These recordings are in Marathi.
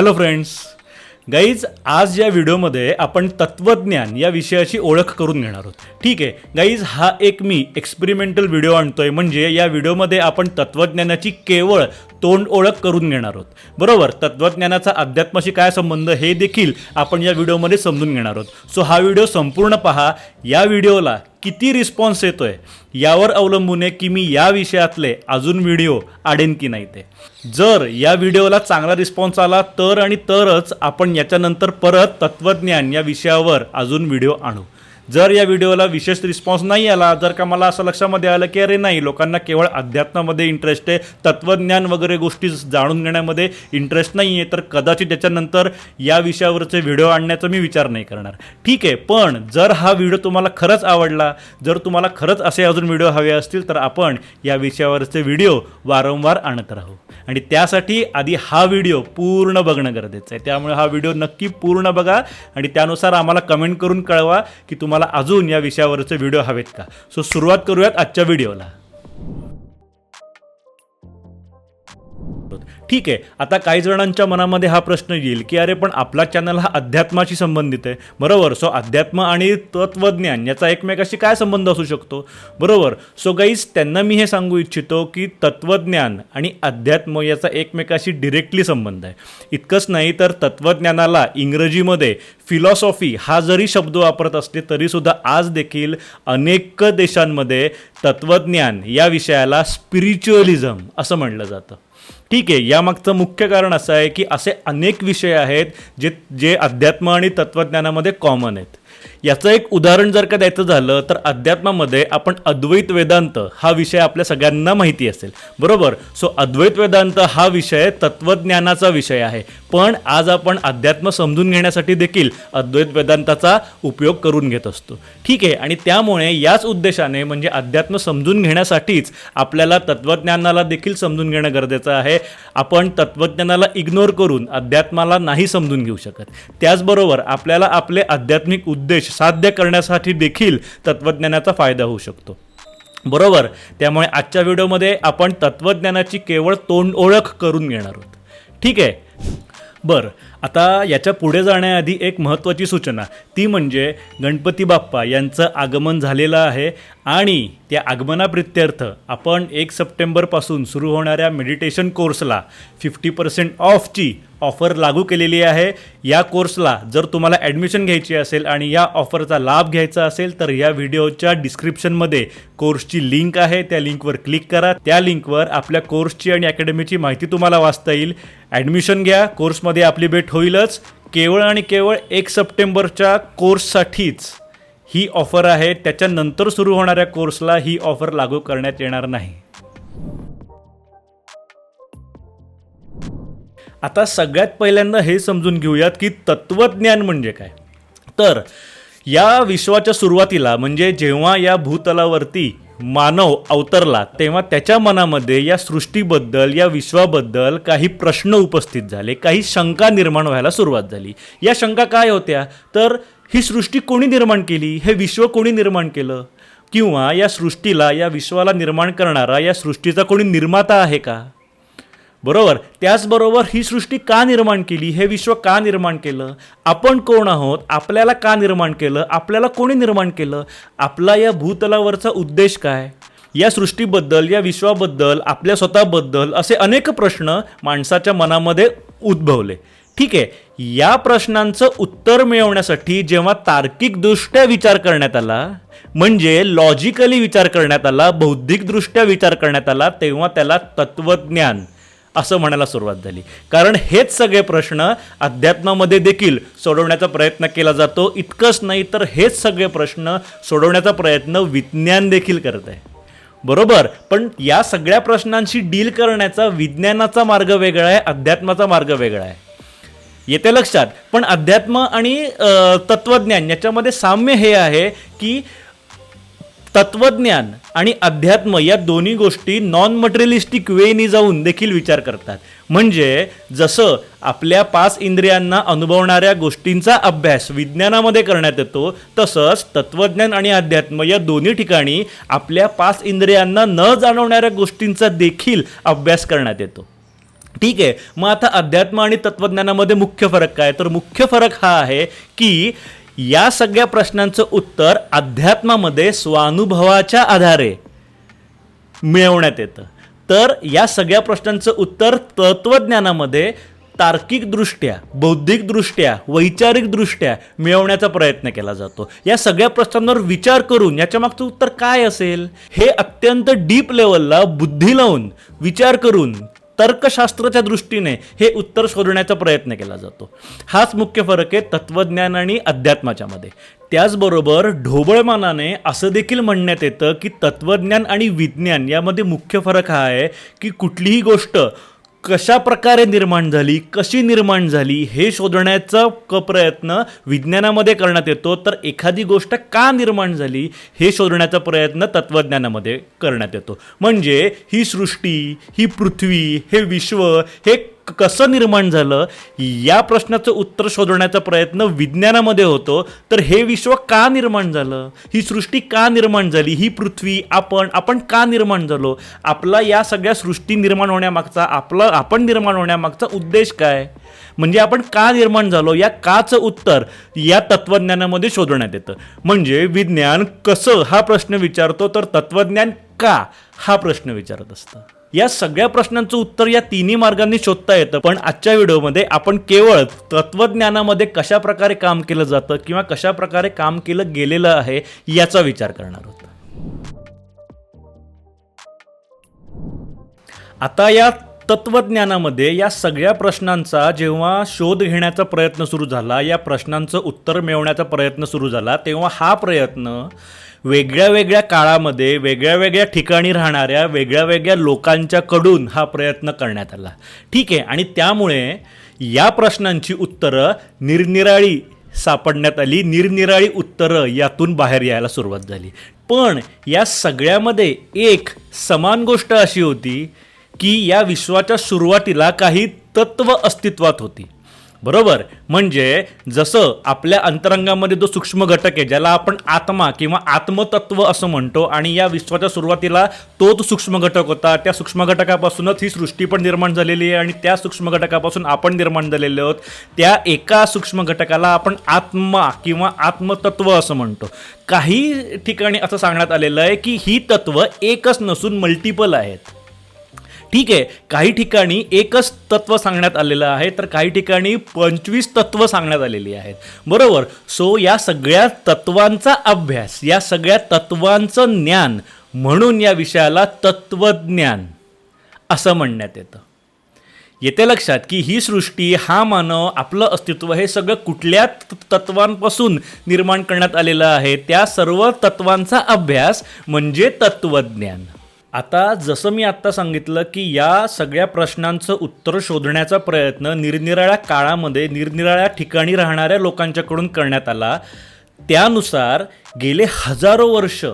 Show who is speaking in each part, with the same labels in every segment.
Speaker 1: हॅलो फ्रेंड्स गाईज आज या व्हिडिओमध्ये आपण तत्त्वज्ञान या विषयाची ओळख करून घेणार आहोत. ठीक आहे? गाईज हा एक मी एक्सपेरिमेंटल व्हिडिओ आणतोय. म्हणजे या व्हिडिओमध्ये आपण तत्त्वज्ञानाची केवळ तोंड ओळख करून घेणार आहोत. बरोबर? तत्त्वज्ञानाचा अध्यात्माशी काय संबंध हे देखील आपण या व्हिडिओमध्ये समजून घेणार आहोत. सो हा व्हिडिओ संपूर्ण पहा. या व्हिडिओला किती रिस्पॉन्स येतोय यावर अवलंबून आहे की मी या विषयातले अजून व्हिडिओ आडेन की नाही ते. जर या व्हिडिओला चांगला रिस्पॉन्स आला तर आणि तरच आपण याच्यानंतर परत तत्त्वज्ञान या विषयावर अजून व्हिडिओ आणू. जर या व्हिडिओला विशेष रिस्पॉन्स नाही आला जर का मला असं लक्षामध्ये आलं की अरे नाही लोकांना केवळ अध्यात्मामध्ये इंटरेस्ट आहे तत्त्वज्ञान वगैरे गोष्टी जाणून घेण्यामध्ये इंटरेस्ट नाही आहे तर कदाचित त्याच्यानंतर या विषयावरचे व्हिडिओ आणण्याचा मी विचार नाही करणार. ठीक आहे पण जर हा व्हिडिओ तुम्हाला खरंच आवडला जर तुम्हाला खरंच असे अजून व्हिडिओ हवे असतील तर आपण या विषयावरचे व्हिडिओ वारंवार आणत राहू. आणि त्यासाठी आधी हा व्हिडिओ पूर्ण बघणं गरजेचं आहे. त्यामुळे हा व्हिडिओ नक्की पूर्ण बघा आणि त्यानुसार आम्हाला कमेंट करून कळवा की तुम्हाला अजून या विषयावरचे व्हिडिओ हवेत का? सो सुरुवात करूयात आजच्या व्हिडिओला ठीक आहे आता काही जणांच्या मनामध्ये हा प्रश्न येईल की अरे पण आपला चॅनल हा अध्यात्माशी संबंधित आहे. बरोबर सो अध्यात्म आणि तत्वज्ञान याचा एकमेकाशी काय संबंध असू शकतो? बरोबर सो गाईज त्यांना मी हे सांगू इच्छितो की तत्वज्ञान आणि अध्यात्म याचा एकमेकाशी डिरेक्टली संबंध आहे. इतकंच नाही तर तत्वज्ञानाला इंग्रजीमध्ये फिलॉसॉफी हा जरी शब्द वापरत असले तरीसुद्धा आज देखील अनेक देशांमध्ये तत्वज्ञान या विषयाला स्पिरिच्युअलिझम असं म्हणलं जातं. ठीक आहे यामागचं मुख्य कारण असं आहे की असे अनेक विषय आहेत जे जे अध्यात्म आणि तत्त्वज्ञानामध्ये कॉमन आहेत. याचं एक उदाहरण जर का द्यायचं झालं तर अध्यात्मामध्ये आपण अद्वैत वेदांत हा विषय आपल्या सगळ्यांना माहिती असेल. बरोबर? सो अद्वैत वेदांत हा विषय तत्त्वज्ञानाचा विषय आहे. पण आज आपण अध्यात्म समजून घेण्यासाठी देखील अद्वैत वेदांताचा उपयोग करून घेत असतो. ठीक आहे? आणि त्यामुळे याच उद्देशाने म्हणजे अध्यात्म समजून घेण्यासाठीच आपल्याला तत्त्वज्ञानाला देखील समजून घेणं गरजेचं आहे. आपण तत्त्वज्ञानाला इग्नोर करून अध्यात्माला नाही समजून घेऊ शकत. त्याचबरोबर आपल्याला आपले आध्यात्मिक उद्देश साध्य करण्यासाठी देखील तत्त्वज्ञानाचा फायदा होऊ शकतो. बरोबर? त्यामुळे आजच्या व्हिडिओमध्ये आपण तत्त्वज्ञानाची केवळ तोंड ओळख करून घेणार आहोत. ठीक आहे? बरं. आता याच्यापुढे जाण्याआधी एक महत्त्वाची सूचना. ती म्हणजे गणपती बाप्पा यांचं आगमन झालेलं आहे आणि त्या आगमनाप्रित्यर्थ आपण एक सप्टेंबरपासून सुरू होणाऱ्या मेडिटेशन कोर्सला फिफ्टी पर्सेंट ऑफची ऑफर लागू केलेली आहे. या कोर्सला जर तुम्हाला ॲडमिशन घ्यायची असेल आणि या ऑफरचा लाभ घ्यायचा असेल तर या व्हिडिओच्या डिस्क्रिप्शनमध्ये कोर्सची लिंक आहे. त्या लिंकवर क्लिक करा. त्या लिंकवर आपल्या कोर्सची आणि अकॅडमीची माहिती तुम्हाला वाचता येईल. ॲडमिशन घ्या. कोर्समध्ये आपली भेट होईलच. केवळ आणि केवळ एक सप्टेंबरच्या कोर्ससाठीच ही ऑफर आहे. त्याच्यानंतर सुरू होणाऱ्या कोर्सला ही ऑफर लागू करण्यात येणार नाही. आता सगळ्यात पहिल्यांदा हे समजून घेऊयात की तत्त्वज्ञान म्हणजे काय? तर या विश्वाच्या सुरुवातीला म्हणजे जेव्हा या भूतलावरती मानव अवतरला तेव्हा त्याच्या मनामध्ये या सृष्टीबद्दल या विश्वाबद्दल काही प्रश्न उपस्थित झाले काही शंका निर्माण व्हायला सुरुवात झाली. या शंका काय होत्या? तर ही सृष्टी कोणी निर्माण केली? हे विश्व कोणी निर्माण केलं? किंवा या सृष्टीला या विश्वाला निर्माण करणारा या सृष्टीचा कोणी निर्माता आहे का? बरोबर? त्याचबरोबर ही सृष्टी का निर्माण केली? हे विश्व का निर्माण केलं? आपण कोण आहोत? आपल्याला का निर्माण केलं? आपल्याला कोणी निर्माण केलं? आपला या भूतलावरचा उद्देश काय? या सृष्टीबद्दल या विश्वाबद्दल आपल्या स्वतःबद्दल असे अनेक प्रश्न माणसाच्या मनामध्ये उद्भवले. ठीक आहे? या प्रश्नांचं उत्तर मिळवण्यासाठी जेव्हा तार्किकदृष्ट्या विचार करण्यात आला म्हणजे लॉजिकली विचार करण्यात आला बौद्धिकदृष्ट्या विचार करण्यात आला तेव्हा त्याला तत्त्वज्ञान असं म्हणायला सुरुवात झाली. कारण हेच सगळे प्रश्न अध्यात्मामध्ये देखील सोडवण्याचा प्रयत्न केला जातो. इतकंच नाही तर हेच सगळे प्रश्न सोडवण्याचा प्रयत्न विज्ञान देखील करत आहे. बरोबर? पण या सगळ्या प्रश्नांशी डील करण्याचा विज्ञानाचा मार्ग वेगळा आहे अध्यात्माचा मार्ग वेगळा आहे. येते लक्षात? पण अध्यात्म आणि तत्वज्ञान तत्त्वज्ञान याच्यामध्ये साम्य हे आहे की तत्वज्ञान आणि अध्यात्म या दोन्ही गोष्टी नॉन मटेरियलिस्टिक वेनी जाऊन देखील विचार करतात. म्हणजे जसं आपल्या पाच इंद्रियांना अनुभवणाऱ्या गोष्टींचा अभ्यास विज्ञानामध्ये करण्यात येतो तसंच तत्वज्ञान आणि अध्यात्म या दोन्ही ठिकाणी आपल्या पाच इंद्रियांना न जाणवणाऱ्या गोष्टींचा देखील अभ्यास करण्यात येतो. ठीक आहे मग आता अध्यात्म आणि तत्वज्ञानामध्ये मुख्य फरक काय? तर मुख्य फरक हा आहे की या सगळ्या प्रश्नांचं उत्तर अध्यात्मामध्ये स्वानुभवाच्या आधारे मिळवण्यात येतं. तर या सगळ्या प्रश्नांचं उत्तर तत्वज्ञानामध्ये तार्किकदृष्ट्या बौद्धिकदृष्ट्या वैचारिकदृष्ट्या मिळवण्याचा प्रयत्न केला जातो. या सगळ्या प्रश्नांवर विचार करून याच्या मागचं उत्तर काय असेल? हे अत्यंत डीप लेवलला बुद्धी लावून विचार करून तर्कशास्त्राच्या दृष्टीने हे उत्तर शोधण्याचा प्रयत्न केला जातो. हाच मुख्य फरक आहे तत्त्वज्ञान आणि अध्यात्माच्या मध्ये. त्याचबरोबर ढोबळमानाने असं देखील म्हणण्यात येतं की तत्त्वज्ञान आणि विज्ञान यामध्ये मुख्य फरक हा आहे की कुठलीही गोष्ट कशा प्रकारे निर्माण झाली कशी निर्माण झाली हे शोधण्याचा क प्रयत्न विज्ञानामध्ये करण्यात येतो. तर एखादी गोष्ट का निर्माण झाली हे शोधण्याचा प्रयत्न तत्त्वज्ञानामध्ये करण्यात येतो. म्हणजे ही सृष्टी ही पृथ्वी हे विश्व हे कसं निर्माण झालं या प्रश्नाचं उत्तर शोधण्याचा प्रयत्न विज्ञानामध्ये होतो. तर हे विश्व का निर्माण झालं? ही सृष्टी का निर्माण झाली? ही पृथ्वी आपण आपण का निर्माण झालो? आपला या सगळ्या सृष्टी निर्माण होण्यामागचा आपला आपण निर्माण होण्यामागचा उद्देश काय? म्हणजे आपण का निर्माण झालो? या काचं उत्तर या तत्वज्ञानामध्ये शोधण्यात येतं. म्हणजे विज्ञान कसं? हा प्रश्न विचारतो तर तत्वज्ञान का? हा प्रश्न विचारत असतं. या सगळ्या प्रश्नांचं उत्तर या तिन्ही मार्गांनी शोधता येतं पण आजच्या व्हिडिओमध्ये आपण केवळ तत्वज्ञानामध्ये कशा प्रकारे काम केलं जातं किंवा कशा प्रकारे काम केलं गेलेलं आहे याचा विचार करणार आहोत. आता या तत्वज्ञानामध्ये या सगळ्या प्रश्नांचा जेव्हा शोध घेण्याचा प्रयत्न सुरू झाला या प्रश्नांचं उत्तर मिळवण्याचा प्रयत्न सुरू झाला तेव्हा हा प्रयत्न वेगळ्या वेगळ्या काळामध्ये वेगळ्या वेगळ्या ठिकाणी राहणाऱ्या वेगळ्या वेगळ्या लोकांच्याकडून हा प्रयत्न करण्यात आला. ठीक आहे आणि त्यामुळे या प्रश्नांची उत्तरं निरनिराळी सापडण्यात आली. निरनिराळी उत्तरं यातून बाहेर यायला सुरुवात झाली. पण या सगळ्यामध्ये एक समान गोष्ट अशी होती की या विश्वाच्या सुरुवातीला काही तत्व अस्तित्वात होती. बरोबर? म्हणजे जसं आपल्या अंतरंगामध्ये जो सूक्ष्म घटक आहे ज्याला आपण आत्मा किंवा आत्मतत्व असं म्हणतो आणि या विश्वाच्या सुरुवातीला तोच सूक्ष्म घटक होता त्या सूक्ष्म घटकापासूनच ही सृष्टी पण निर्माण झालेली आहे आणि त्या सूक्ष्म घटकापासून आपण निर्माण झालेले आहोत. त्या एका सूक्ष्म घटकाला आपण आत्मा किंवा आत्मतत्व असं म्हणतो. काही ठिकाणी असं सांगण्यात आलेलं आहे की ही तत्व एकच नसून मल्टिपल आहेत. ठीक आहे काही ठिकाणी एकच तत्व सांगण्यात आलेलं आहे तर काही ठिकाणी पंचवीस तत्व सांगण्यात आलेली आहेत. बरोबर? सो या सगळ्या तत्वांचा अभ्यास या सगळ्या तत्वांचं ज्ञान म्हणून या विषयाला तत्वज्ञान असं म्हणण्यात येतं. येते लक्षात की ही सृष्टी हा मानव आपलं अस्तित्व हे सगळं कुठल्या तत्वांपासून निर्माण करण्यात आलेलं आहे? त्या सर्व तत्वांचा अभ्यास म्हणजे तत्वज्ञान. आता जसं मी आत्ता सांगितलं की या सगळ्या प्रश्नांचं उत्तर शोधण्याचा प्रयत्न निरनिराळ्या काळामध्ये निरनिराळ्या ठिकाणी राहणाऱ्या लोकांच्याकडून करण्यात आला. त्यानुसार गेले हजारो वर्ष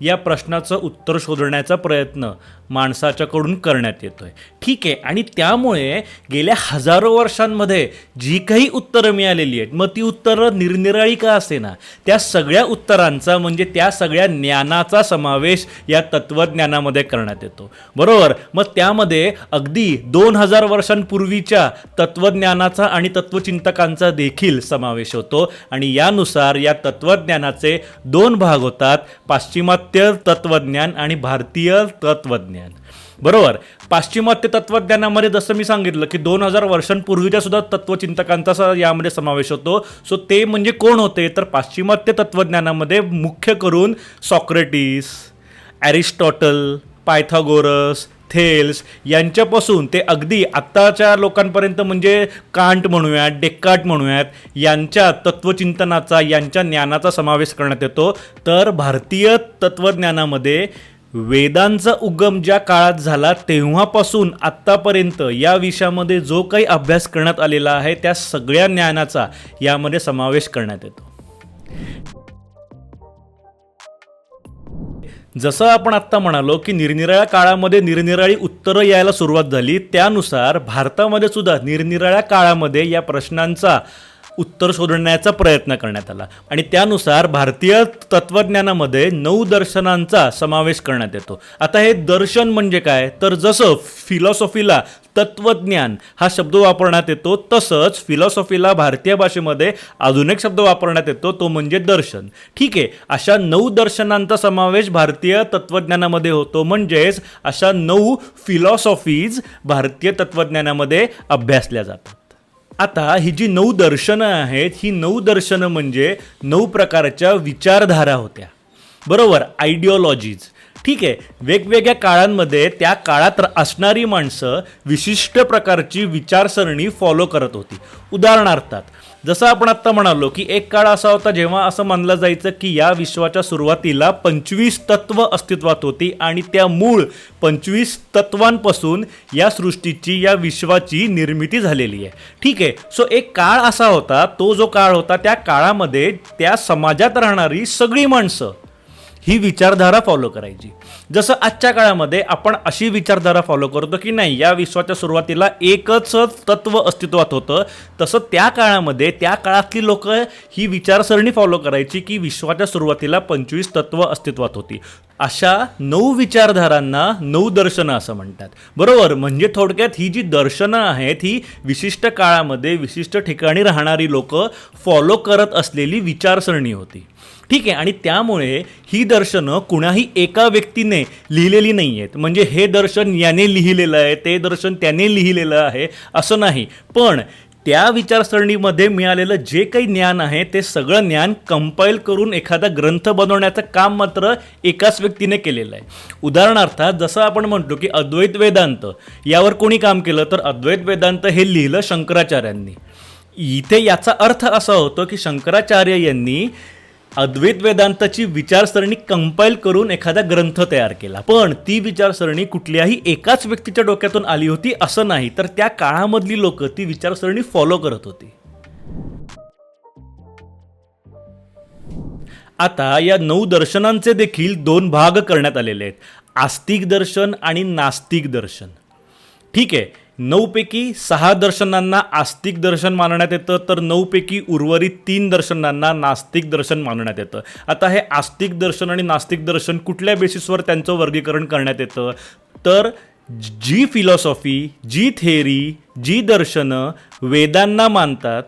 Speaker 1: या प्रश्नाचं उत्तर शोधण्याचा प्रयत्न माणसाच्याकडून करण्यात येतोय. ठीक आहे आणि त्यामुळे गेल्या हजारो वर्षांमध्ये जी काही उत्तरं मिळालेली आहेत मग ती उत्तरं निरनिराळी का असे ना त्या सगळ्या उत्तरांचा म्हणजे त्या सगळ्या ज्ञानाचा समावेश या तत्वज्ञानामध्ये करण्यात येतो. बरोबर? मग त्यामध्ये अगदी दोन हजार वर्षांपूर्वीच्या तत्त्वज्ञानाचा आणि तत्वचिंतकांचा देखील समावेश होतो. आणि यानुसार या तत्वज्ञानाचे दोन भाग होतात पाश्चिमात्य तत्वज्ञान आणि भारतीय तत्त्वज्ञान. बरोबर. पाश्चिमात्य तत्वज्ञानामध्ये जसं मी सांगितलं की दोन हजार वर्षांपूर्वीच्या सुद्धा तत्वचिंतकांचा यामध्ये समावेश होतो. सो ते म्हणजे कोण होते? तर पाश्चिमात्य तत्वज्ञानामध्ये मुख्य करून सॉक्रेटिस ॲरिस्टॉटल पायथागोरस थेल्स यांच्यापासून ते अगदी आत्ताच्या लोकांपर्यंत म्हणजे कांट म्हणूयात डेक्काट म्हणूयात यांच्या तत्वचिंतनाचा यांच्या ज्ञानाचा समावेश करण्यात येतो. तर भारतीय तत्वज्ञानामध्ये वेदांचा उगम ज्या काळात झाला तेव्हापासून आत्तापर्यंत या विषयामध्ये जो काही अभ्यास करण्यात आलेला आहे त्या सगळ्या ज्ञानाचा यामध्ये समावेश करण्यात येतो. जसं आपण आत्ता म्हणालो की निरनिराळ्या काळामध्ये निरनिराळी उत्तरं यायला सुरुवात झाली त्यानुसार भारतामध्ये सुद्धा निरनिराळ्या काळामध्ये या प्रश्नांचा उत्तर शोधण्याचा प्रयत्न करण्यात आला. आणि त्यानुसार भारतीय तत्त्वज्ञानामध्ये नऊ दर्शनांचा समावेश करण्यात येतो. आता हे दर्शन म्हणजे काय? तर जसं फिलॉसॉफीला तत्वज्ञान हा शब्द वापरण्यात येतो तसंच फिलॉसॉफीला भारतीय भाषेमध्ये अजून एक शब्द वापरण्यात येतो तो म्हणजे दर्शन. ठीक आहे अशा नऊ दर्शनांचा समावेश भारतीय तत्वज्ञानामध्ये होतो. म्हणजेच अशा नऊ फिलॉसॉफीज भारतीय तत्वज्ञानामध्ये अभ्यासल्या जातात. आता ही जी नऊ दर्शनं आहेत ही नऊ दर्शनं म्हणजे नऊ प्रकारच्या विचारधारा होत्या. बरोबर? आयडिओलॉजीज ठीक आहे. वेगवेगळ्या काळांमध्ये त्या काळात असणारी माणसं विशिष्ट प्रकारची विचारसरणी फॉलो करत होती. उदाहरणार्थात जसं आपण आत्ता म्हणालो की एक काळ असा होता जेव्हा असं मानलं जायचं की या विश्वाच्या सुरुवातीला पंचवीस तत्व अस्तित्वात होती आणि त्या मूळ पंचवीस तत्वांपासून या सृष्टीची या विश्वाची निर्मिती झालेली आहे. ठीक आहे सो एक काळ असा होता तो जो काळ होता त्या काळामध्ये त्या समाजात राहणारी सगळी माणसं ही विचारधारा फॉलो करायची. जसं आजच्या काळामध्ये आपण अशी विचारधारा फॉलो करतो की नाही या विश्वाच्या सुरुवातीला एकच तत्व अस्तित्वात होतं. तसं त्या काळामध्ये त्या काळातली लोक ही विचारसरणी फॉलो करायची की विश्वाच्या सुरुवातीला पंचवीस तत्व अस्तित्वात होती. अशा नऊ विचारधारांना नऊ दर्शनं असं म्हणतात. बरोबर? म्हणजे थोडक्यात ही जी दर्शनं आहेत ही विशिष्ट काळामध्ये विशिष्ट ठिकाणी राहणारी लोक फॉलो करत असलेली विचारसरणी होती. ठीक आहे आणि त्यामुळे ही दर्शनं कुणाही एका व्यक्तीने लिहिलेली नाही आहेत म्हणजे हे दर्शन याने लिहिलेलं आहे ते दर्शन त्याने लिहिलेलं आहे असं नाही. पण त्या विचारसरणीमध्ये मिळालेलं जे काही ज्ञान आहे ते सगळं ज्ञान कंपाईल करून एखादा ग्रंथ बनवण्याचं काम मात्र एकाच व्यक्तीने केलेलं आहे. उदाहरणार्थ जसं आपण म्हणतो की अद्वैत वेदांत यावर कोणी काम केलं तर अद्वैत वेदांत हे लिहिलं शंकराचार्यांनी. इथे याचा अर्थ असा होतो की शंकराचार्य यांनी अद्वैत वेदांताची विचारसरणी कंपाईल करून एखादा ग्रंथ तयार केला. पण ती विचारसरणी कुठल्याही एकाच व्यक्तीच्या डोक्यातून आली होती असं नाही तर त्या काळामधली लोक ती विचारसरणी फॉलो करत होती. आता या नऊ दर्शनांचे देखील दोन भाग करण्यात आलेले आहेत. आस्तिक दर्शन आणि नास्तिक दर्शन. ठीक आहे नऊपैकी सहा दर्शनांना आस्तिक दर्शन मानण्यात येतं तर नऊपैकी उर्वरित तीन दर्शनांना नास्तिक दर्शन मानण्यात येतं. आता हे आस्तिक दर्शन आणि नास्तिक दर्शन कुठल्या बेसिसवर त्यांचं वर्गीकरण करण्यात येतं? तर जी फिलॉसॉफी जी थेअरी जी दर्शनं वेदांना मानतात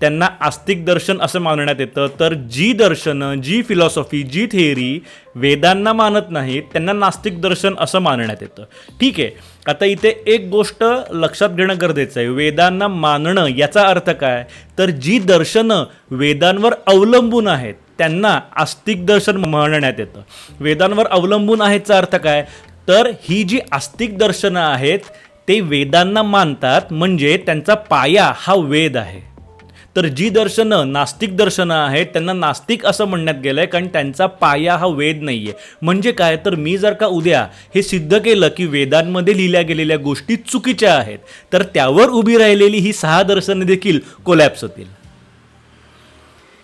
Speaker 1: त्यांना आस्तिक दर्शन असं मानण्यात येतं. तर जी दर्शनं जी फिलॉसॉफी जी थेअरी वेदांना मानत नाहीत त्यांना नास्तिक दर्शन असं मानण्यात येतं. ठीक आहे. आता इथे एक गोष्ट लक्षात घेणं गरजेचं आहे. वेदांना मानणं याचा अर्थ काय? तर जी दर्शनं वेदांवर अवलंबून आहेत त्यांना आस्तिक दर्शन म्हणण्यात येतं. वेदांवर अवलंबून आहेचा अर्थ काय? तर ही जी आस्तिक दर्शनं आहेत ते वेदांना मानतात म्हणजे त्यांचा पाया हा वेद आहे. तर जी दर्शनं नास्तिक दर्शनं आहेत त्यांना नास्तिक असं म्हणण्यात गेलं आहे कारण त्यांचा पाया हा वेद नाही आहे म्हणजे काय? तर मी जर का उद्या हे सिद्ध केलं की वेदांमध्ये लिहिल्या गेलेल्या गोष्टी चुकीच्या आहेत तर त्यावर उभी राहिलेली ही सहा दर्शनं देखील कोलॅप्स होतील.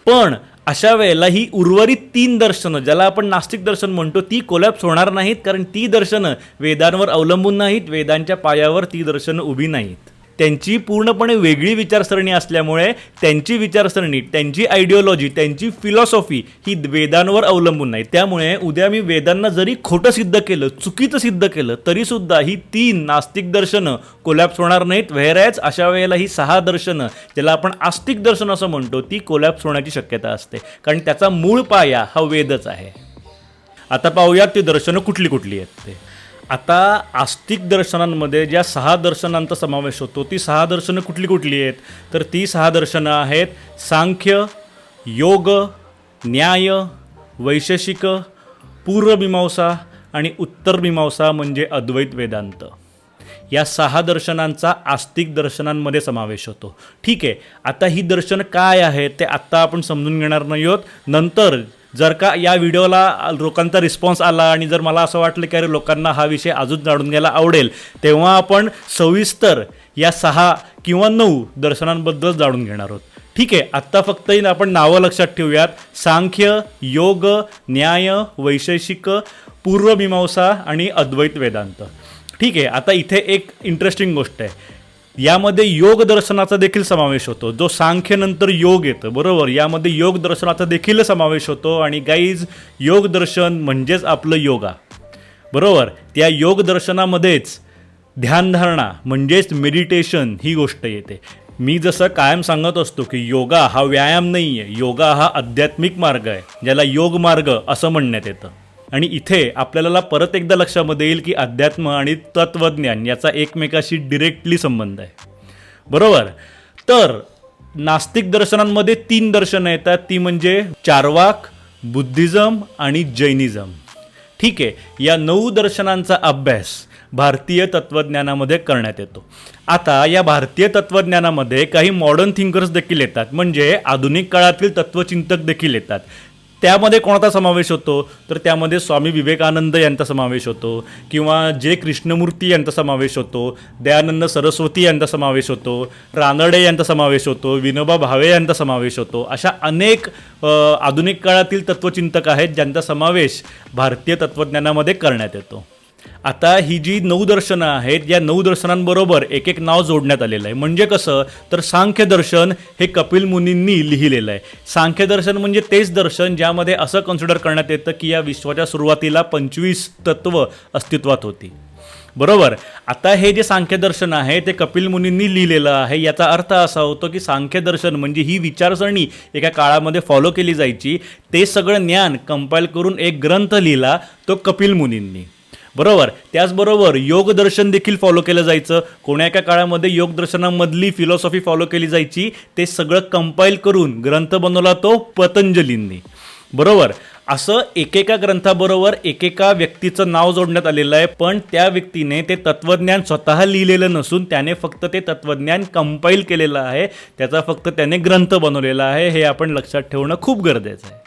Speaker 1: पण अशा वेळेला ही उर्वरित तीन दर्शनं ज्याला आपण नास्तिक दर्शन म्हणतो ती कोलॅप्स होणार नाहीत कारण ती दर्शनं वेदांवर अवलंबून नाहीत वेदांच्या पायावर ती दर्शनं उभी नाहीत. त्यांची पूर्णपणे वेगळी विचारसरणी असल्यामुळे त्यांची विचारसरणी त्यांची आयडिओलॉजी त्यांची फिलॉसॉफी ही वेदांवर अवलंबून नाही. त्यामुळे उद्या मी वेदांना जरी खोटं सिद्ध केलं चुकीचं सिद्ध केलं तरीसुद्धा ही तीन नास्तिक दर्शनं कोलॅप्स होणार नाहीत. व्हेरॅज अशा वेळेला ही सहा दर्शनं ज्याला आपण आस्तिक दर्शन असं म्हणतो ती कोलॅप्स होण्याची शक्यता असते. कारण त्याचा मूळ पाया हा वेदच आहे. आता पाहूयात ती दर्शनं कुठली कुठली आहेत ते. आता आस्तिक दर्शनांमध्ये ज्या सहा दर्शनांचा समावेश होतो ती सहा दर्शनं कुठली कुठली आहेत? तर ती सहा दर्शनं आहेत सांख्य योग न्याय वैशेषिक पूर्वमीमांसा आणि उत्तरमीमांसा म्हणजे अद्वैत वेदांत. या सहा दर्शनांचा आस्तिक दर्शनांमध्ये समावेश होतो. ठीक आहे आता ही दर्शनं काय आहेत ते आत्ता आपण समजून घेणार नाही आहोत. नंतर जर का या व्हिडिओला लोकांचा रिस्पॉन्स आला आणि जर मला असं वाटलं की अरे लोकांना हा विषय अजून जाणून घ्यायला आवडेल तेव्हा आपण सविस्तर या सहा किंवा नऊ दर्शनांबद्दल जाणून घेणार आहोत. ठीक आहे आत्ता फक्त आपण नावं लक्षात ठेवूयात. सांख्य योग न्याय वैशेषिक पूर्वमीमांसा आणि अद्वैत वेदांत. ठीक आहे आता इथे एक इंटरेस्टिंग गोष्ट आहे. यामध्ये योग दर्शनाचा देखील समावेश होतो. जो सांख्यनंतर योग येतं बरोबर? यामध्ये योग दर्शनाचा देखील समावेश होतो आणि गाईज योग दर्शन म्हणजेच आपलं योगा. बरोबर? त्या योग दर्शनामध्येच ध्यानधारणा म्हणजेच मेडिटेशन ही गोष्ट येते. मी जसं कायम सांगत असतो की योगा हा व्यायाम नाही आहे योगा हा आध्यात्मिक मार्ग आहे ज्याला योग मार्ग असं म्हणण्यात येतं. आणि इथे आपल्याला परत एकदा लक्षामध्ये येईल की अध्यात्म आणि तत्वज्ञान याचा एकमेकाशी डिरेक्टली संबंध आहे. बरोबर? तर नास्तिक दर्शनांमध्ये तीन दर्शनं येतात. ती म्हणजे चारवाक बुद्धिझम आणि जैनिझम. ठीक आहे. या नऊ दर्शनांचा अभ्यास भारतीय तत्त्वज्ञानामध्ये करण्यात येतो. आता या भारतीय तत्त्वज्ञानामध्ये काही मॉडर्न थिंकर्स देखील येतात. म्हणजे आधुनिक काळातील तत्त्वचिंतक देखील येतात. त्यामध्ये कोणाचा समावेश होतो? तर त्यामध्ये स्वामी विवेकानंद यांचा समावेश होतो. किंवा जे कृष्णमूर्ती यांचा समावेश होतो. दयानंद सरस्वती यांचा समावेश होतो. रानडे यांचा समावेश होतो. विनोबा भावे यांचा समावेश होतो. अशा अनेक आधुनिक काळातील तत्त्वचिंतक आहेत ज्यांचा समावेश भारतीय तत्त्वज्ञानामध्ये करण्यात येतो. आता ही जी नऊ दर्शनं आहेत या नऊ दर्शनांबरोबर एक एक नाव जोडण्यात आलेलं आहे. म्हणजे कसं? तर सांख्य दर्शन हे कपिल मुनींनी लिहिलेलं आहे. सांख्य दर्शन म्हणजे तेच दर्शन ज्यामध्ये असं कन्सिडर करण्यात येतं की या विश्वाच्या सुरुवातीला पंचवीस तत्व अस्तित्वात होती. बरोबर? आता हे जे सांख्यदर्शन आहे ते कपिल मुनींनी लिहिलेलं आहे. याचा अर्थ असा होतो की सांख्यदर्शन म्हणजे ही विचारसरणी एका काळामध्ये फॉलो केली जायची. ते सगळं ज्ञान कंपाईल करून एक ग्रंथ लिहिला तो कपिल मुनींनी. बरोबर. त्याचबरोबर योगदर्शन देखील फॉलो केलं जायचं. कोण्या एका काळामध्ये योगदर्शनामधली फिलॉसॉफी फॉलो केली जायची ते सगळं कंपाईल करून ग्रंथ बनवला तो पतंजलींनी. बरोबर. असं एकेका ग्रंथाबरोबर एकेका व्यक्तीचं नाव जोडण्यात आलेलं आहे पण त्या व्यक्तीने ते तत्त्वज्ञान स्वतः लिहिलेलं नसून त्याने फक्त ते तत्त्वज्ञान कंपाईल केलेलं आहे. त्याचा फक्त त्याने ग्रंथ बनवलेला आहे हे आपण लक्षात ठेवणं खूप गरजेचं आहे.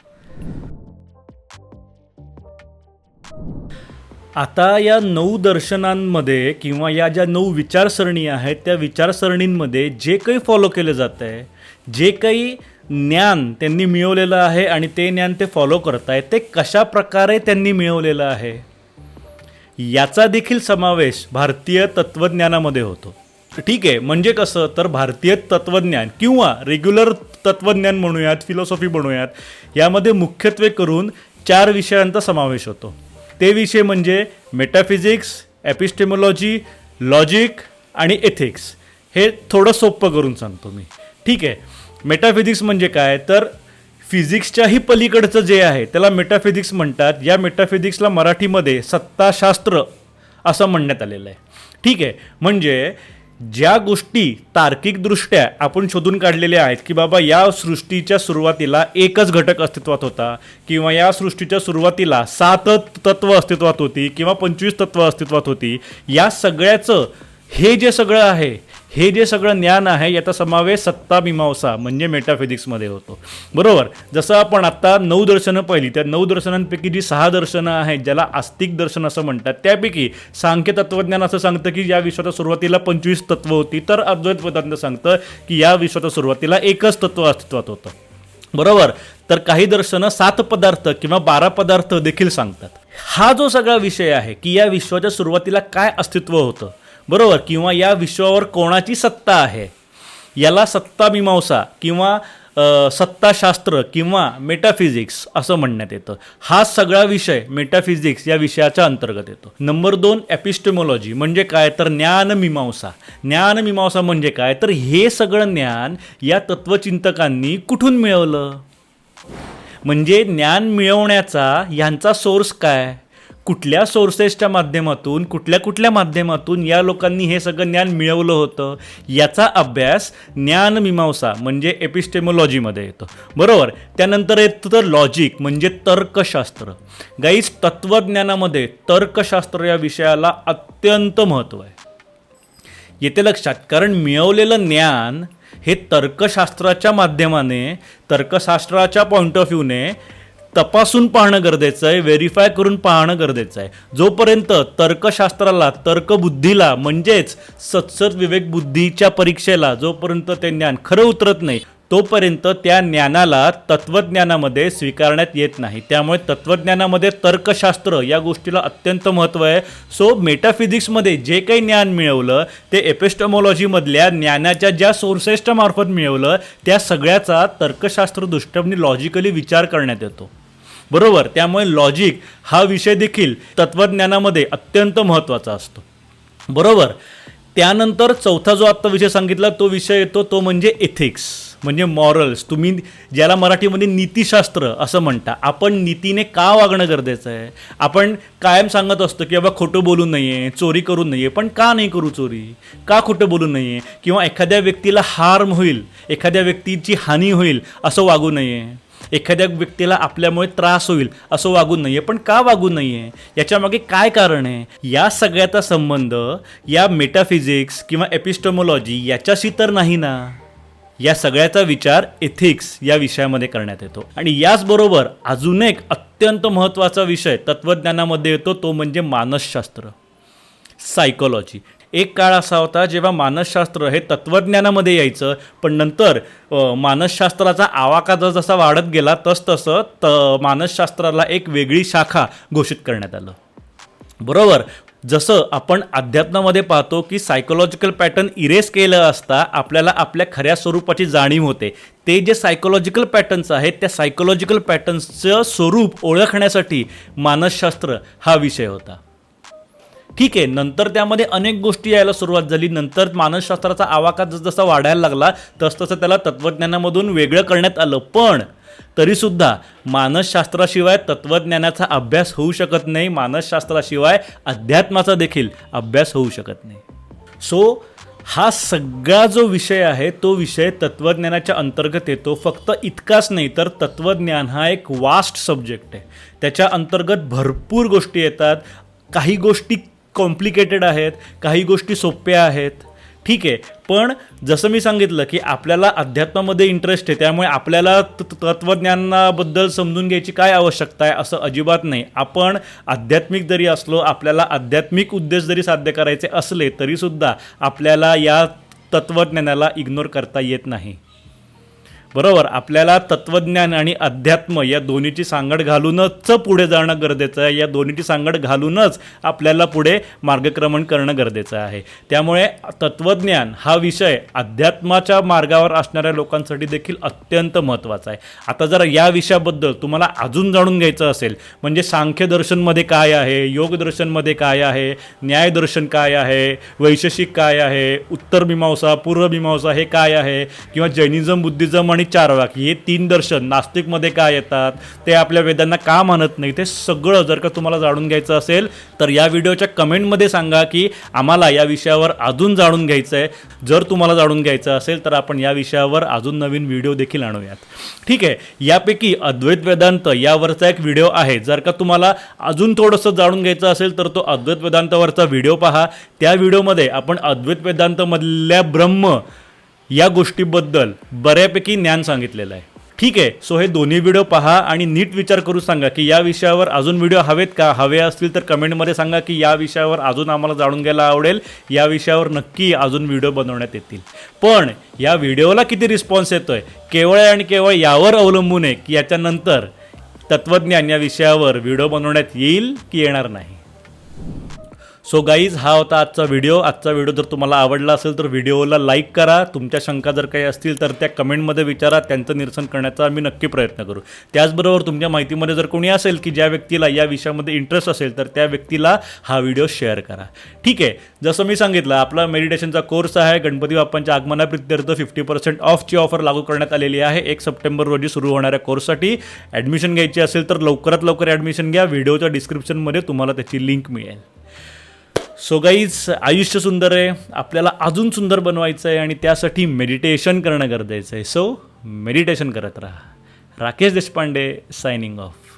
Speaker 1: आता या नऊ दर्शनांमध्ये किंवा या ज्या नऊ विचारसरणी आहेत त्या विचारसरणींमध्ये जे काही फॉलो केलं जातं आहे जे काही ज्ञान त्यांनी मिळवलेलं आहे आणि ते ज्ञान ते फॉलो करत आहे ते कशा प्रकारे त्यांनी मिळवलेलं आहे याचा देखील समावेश भारतीय तत्त्वज्ञानामध्ये होतो. ठीक आहे म्हणजे कसं तर भारतीय तत्त्वज्ञान किंवा रेग्युलर तत्त्वज्ञान म्हणूयात फिलॉसॉफी म्हणूयात यामध्ये मुख्यत्वे करून चार विषयांचा समावेश होतो. ते विषय म्हणजे मेटाफिजिक्स एपिस्टेमॉलॉजी लॉजिक आणि एथिक्स हे थोडं सोपं करून सांगतो मी. ठीक आहे. मेटाफिजिक्स म्हणजे काय? तर फिजिक्सच्याही पलीकडचं जे आहे त्याला मेटाफिजिक्स म्हणतात. या मेटाफिजिक्सला मराठीमध्ये सत्ताशास्त्र असं म्हणण्यात आलेलं आहे. ठीक आहे. म्हणजे ज्या गोष्टी तार्किकदृष्ट्या आपण शोधून काढलेल्या आहेत की बाबा या सृष्टीच्या सुरुवातीला एकच घटक अस्तित्वात होता किंवा या सृष्टीच्या सुरुवातीला सात तत्व अस्तित्वात होती किंवा पंचवीस तत्व अस्तित्वात होती या सगळ्याचं हे जे सगळं आहे हे जे सगळं ज्ञान आहे याचा समावेश सत्ता मीमांसा म्हणजे मेटाफिजिक्समध्ये होतो. बरोबर? जसं आपण आत्ता नऊ दर्शनं पाहिली त्या नऊ दर्शनांपैकी जी सहा दर्शनं आहेत ज्याला आस्तिक दर्शन असं म्हणतात त्यापैकी सांख्य तत्वज्ञान असं सांगतं की या विश्वाच्या सुरुवातीला पंचवीस तत्व होती तर अद्वैत वेदांत सांगतं की या विश्वाच्या सुरुवातीला एकच तत्व अस्तित्वात होतं. बरोबर? तर काही दर्शनं सात पदार्थ किंवा बारा पदार्थ देखील सांगतात. हा जो सगळा विषय आहे की या विश्वाच्या सुरुवातीला काय अस्तित्व होतं बरोबर किंवा या विश्वावर कोणाची सत्ता आहे? याला सत्ता मीमांसा किंवा सत्ताशास्त्र किंवा मेटाफिजिक्स असं म्हणण्यात येतं. हा सगळा विषय मेटाफिजिक्स या विषयाच्या अंतर्गत येतो. नंबर दोन एपिस्टेमॉलॉजी म्हणजे काय? तर ज्ञानमीमांसा ज्ञानमीमांसा म्हणजे काय? तर हे सगळं ज्ञान या तत्वचिंतकांनी कुठून मिळवलं? म्हणजे ज्ञान मिळवण्याचा यांचा सोर्स काय? कुठल्या सोर्सेसच्या माध्यमातून कुठल्या कुठल्या माध्यमातून या लोकांनी हे सगळं ज्ञान मिळवलं होतं याचा अभ्यास ज्ञानमीमांसा म्हणजे एपिस्टेमॉलॉजीमध्ये येतं. बरोबर? त्यानंतर येतं तर लॉजिक म्हणजे तर्कशास्त्र. गाईज तत्त्वज्ञानामध्ये तर्कशास्त्र या विषयाला अत्यंत महत्त्व आहे. येते लक्षात कारण मिळवलेलं ज्ञान हे तर्कशास्त्राच्या माध्यमाने तर्कशास्त्राच्या पॉईंट ऑफ व्ह्यूने तपासून पाहणं गरजेचं आहे व्हेरीफाय करून पाहणं गरजेचं आहे. जोपर्यंत तर्कशास्त्राला तर्कबुद्धीला म्हणजेच सत्सत विवेक बुद्धीच्या परीक्षेला जोपर्यंत ते ज्ञान खरं उतरत नाही तोपर्यंत त्या ज्ञानाला तत्त्वज्ञानामध्ये स्वीकारण्यात येत नाही. त्यामुळे तत्त्वज्ञानामध्ये तर्कशास्त्र या गोष्टीला अत्यंत महत्त्व आहे. सो मेटाफिजिक्समध्ये जे काही ज्ञान मिळवलं ते एपेस्टमॉलॉजीमधल्या ज्ञानाच्या ज्या सोर्सेसच्या मार्फत मिळवलं त्या सगळ्याचा तर्कशास्त्र लॉजिकली विचार करण्यात येतो. बरोबर त्यामुळे लॉजिक हा विषय देखील तत्त्वज्ञानामध्ये अत्यंत महत्त्वाचा असतो. बरोबर त्यानंतर चौथा जो आत्ता विषय सांगितला तो विषय येतो तो म्हणजे एथिक्स म्हणजे मॉरल्स तुम्ही ज्याला मराठीमध्ये नीतिशास्त्र असं म्हणता आपण नीतीने का वागणं गरजेचं आहे? आपण कायम सांगत असतो की बाबा खोटं बोलू नये चोरी करू नये. पण का नाही करू चोरी? का खोटं बोलू नये? किंवा एखाद्या व्यक्तीला हार्म होईल एखाद्या व्यक्तीची हानी होईल असं वागू नये. एखाद्या व्यक्तीला आपल्यामुळे त्रास होईल असं वागू नये पण का वागू नये याच्यामागे काय कारण आहे? या सगळ्याचा संबंध या मेटाफिजिक्स किंवा एपिस्टमॉलॉजी याच्याशी तर नाही ना? या सगळ्याचा विचार एथिक्स या विषयामध्ये करण्यात येतो. आणि याचबरोबर अजून एक अत्यंत महत्त्वाचा विषय तत्त्वज्ञानामध्ये येतो तो म्हणजे मानसशास्त्र. सायकोलॉजी एक काळ असा होता जेव्हा मानसशास्त्र हे तत्त्वज्ञानामध्ये यायचं पण नंतर मानसशास्त्राचा आवाका जसा वाढत गेला तसतसं त मानसशास्त्राला एक वेगळी शाखा घोषित करण्यात आलं. बरोबर? जसं आपण अध्यात्मामध्ये पाहतो की सायकोलॉजिकल पॅटर्न इरेस केलं असता आपल्याला आपल्या खऱ्या स्वरूपाची जाणीव होते. ते जे सायकोलॉजिकल पॅटर्न्स आहेत त्या सायकोलॉजिकल पॅटर्न्सचं स्वरूप ओळखण्यासाठी मानसशास्त्र हा विषय होता. ठीक आहे नंतर त्यामध्ये अनेक गोष्टी यायला सुरुवात झाली. नंतर मानसशास्त्राचा आवाका जसजसा वाढायला लागला तसतसं त्याला तत्त्वज्ञानामधून वेगळं करण्यात आलं. पण तरीसुद्धा मानसशास्त्राशिवाय तत्त्वज्ञानाचा अभ्यास होऊ शकत नाही. मानसशास्त्राशिवाय अध्यात्माचा देखील अभ्यास होऊ शकत नाही. सो हा सगळा जो विषय आहे तो विषय तत्त्वज्ञानाच्या अंतर्गत येतो. फक्त इतकाच नाही तर तत्त्वज्ञान हा एक वास्ट सब्जेक्ट आहे. त्याच्या अंतर्गत भरपूर गोष्टी येतात. काही गोष्टी कॉम्प्लिकेटेड आहेत काही गोष्टी सोप्या आहेत. ठीक आहे पण जसं मी सांगितलं की आपल्याला अध्यात्मामध्ये इंटरेस्ट आहे त्यामुळे आपल्याला त- तत्त्वज्ञानाबद्दल समजून घ्यायची काय आवश्यकता आहे असं अजिबात नाही. आपण आध्यात्मिक जरी असलो आपल्याला आध्यात्मिक उद्देश जरी साध्य करायचे असले तरीसुद्धा आपल्याला या तत्त्वज्ञानाला इग्नोर करता येत नाही. बरोबर आपल्याला तत्त्वज्ञान आणि अध्यात्म या दोन्हीची सांगड घालूनच पुढे जाणं गरजेचं आहे. या दोन्हीची सांगड घालूनच आपल्याला पुढे मार्गक्रमण करणं गरजेचं आहे. त्यामुळे तत्त्वज्ञान हा विषय अध्यात्माच्या मार्गावर असणाऱ्या लोकांसाठी देखील अत्यंत महत्त्वाचा आहे. आता जर या विषयाबद्दल तुम्हाला अजून जाणून घ्यायचं असेल म्हणजे सांख्यदर्शनमध्ये काय आहे योगदर्शनमध्ये काय आहे न्यायदर्शन काय आहे वैशेषिक काय आहे उत्तर मीमांसा पूर्व मीमांसा हे काय आहे किंवा जैनिझम बुद्धिझम आणि चारवाक हे तीन दर्शन नास्तिकमध्ये काय येतात ते आपल्या वेदांना का मानत नाही ते सगळं जर का तुम्हाला जाणून घ्यायचं असेल तर या व्हिडिओच्या कमेंटमध्ये सांगा की आम्हाला या विषयावर अजून जाणून घ्यायचं आहे जर तुम्हाला जाणून घ्यायचं असेल तर आपण या विषयावर अजून नवीन व्हिडिओ देखील आणूयात. ठीक आहे यापैकी अद्वैत वेदांत यावरचा एक व्हिडिओ आहे. जर का तुम्हाला अजून थोडंसं जाणून घ्यायचं असेल तर तो अद्वैत वेदांतावरचा व्हिडिओ पहा. त्या व्हिडिओमध्ये आपण अद्वैत वेदांतमधल्या ब्रह्म या गोष्टीबद्दल बऱ्यापैकी ज्ञान सांगितलेलं आहे. ठीक आहे सो हे दोन्ही व्हिडिओ पहा आणि नीट विचार करू सांगा की या विषयावर अजून व्हिडिओ हवेत का? हवे असतील तर कमेंटमध्ये सांगा की या विषयावर अजून आम्हाला जाणून घ्यायला आवडेल. या विषयावर नक्की अजून व्हिडिओ बनवण्यात येतील. पण या व्हिडिओला किती रिस्पॉन्स येतोय? केवळ आणि केवळ यावर अवलंबून आहे की याच्यानंतर तत्त्वज्ञान या विषयावर व्हिडिओ बनवण्यात येईल की येणार नाही? सो गाईज हा होता आजचा व्हिडिओ आजचा व्हिडिओ जर तुम्हाला आवडला असेल तर व्हिडिओला लाईक करा. तुमच्या शंका जर काही असतील तर त्या कमेंटमध्ये विचारा. त्यांचं निरसन करण्याचा आम्ही नक्की प्रयत्न करू. त्याचबरोबर तुमच्या माहितीमध्ये जर कोणी असेल की ज्या व्यक्तीला या विषयामध्ये इंटरेस्ट असेल तर त्या व्यक्तीला हा व्हिडिओ शेअर करा. ठीक आहे? जसं मी सांगितलं आपला मेडिटेशनचा कोर्स आहे. गणपती बाप्पांच्या आगमनाप्रित्यर्थ फिफ्टी पर्सेंट ऑफची ऑफर लागू करण्यात आलेली आहे. एक सप्टेंबर रोजी सुरू होणाऱ्या कोर्ससाठी ॲडमिशन घ्यायची असेल तर लवकरात लवकर ॲडमिशन घ्या. व्हिडिओच्या डिस्क्रिप्शनमध्ये तुम्हाला त्याची लिंक मिळेल. सो गाईज आयुष्य सुंदर आहे आपल्याला अजून सुंदर बनवायचं आहे आणि त्यासाठी मेडिटेशन करणं गरजेचं आहे. सो मेडिटेशन करत राहा. Rakesh Deshpande signing off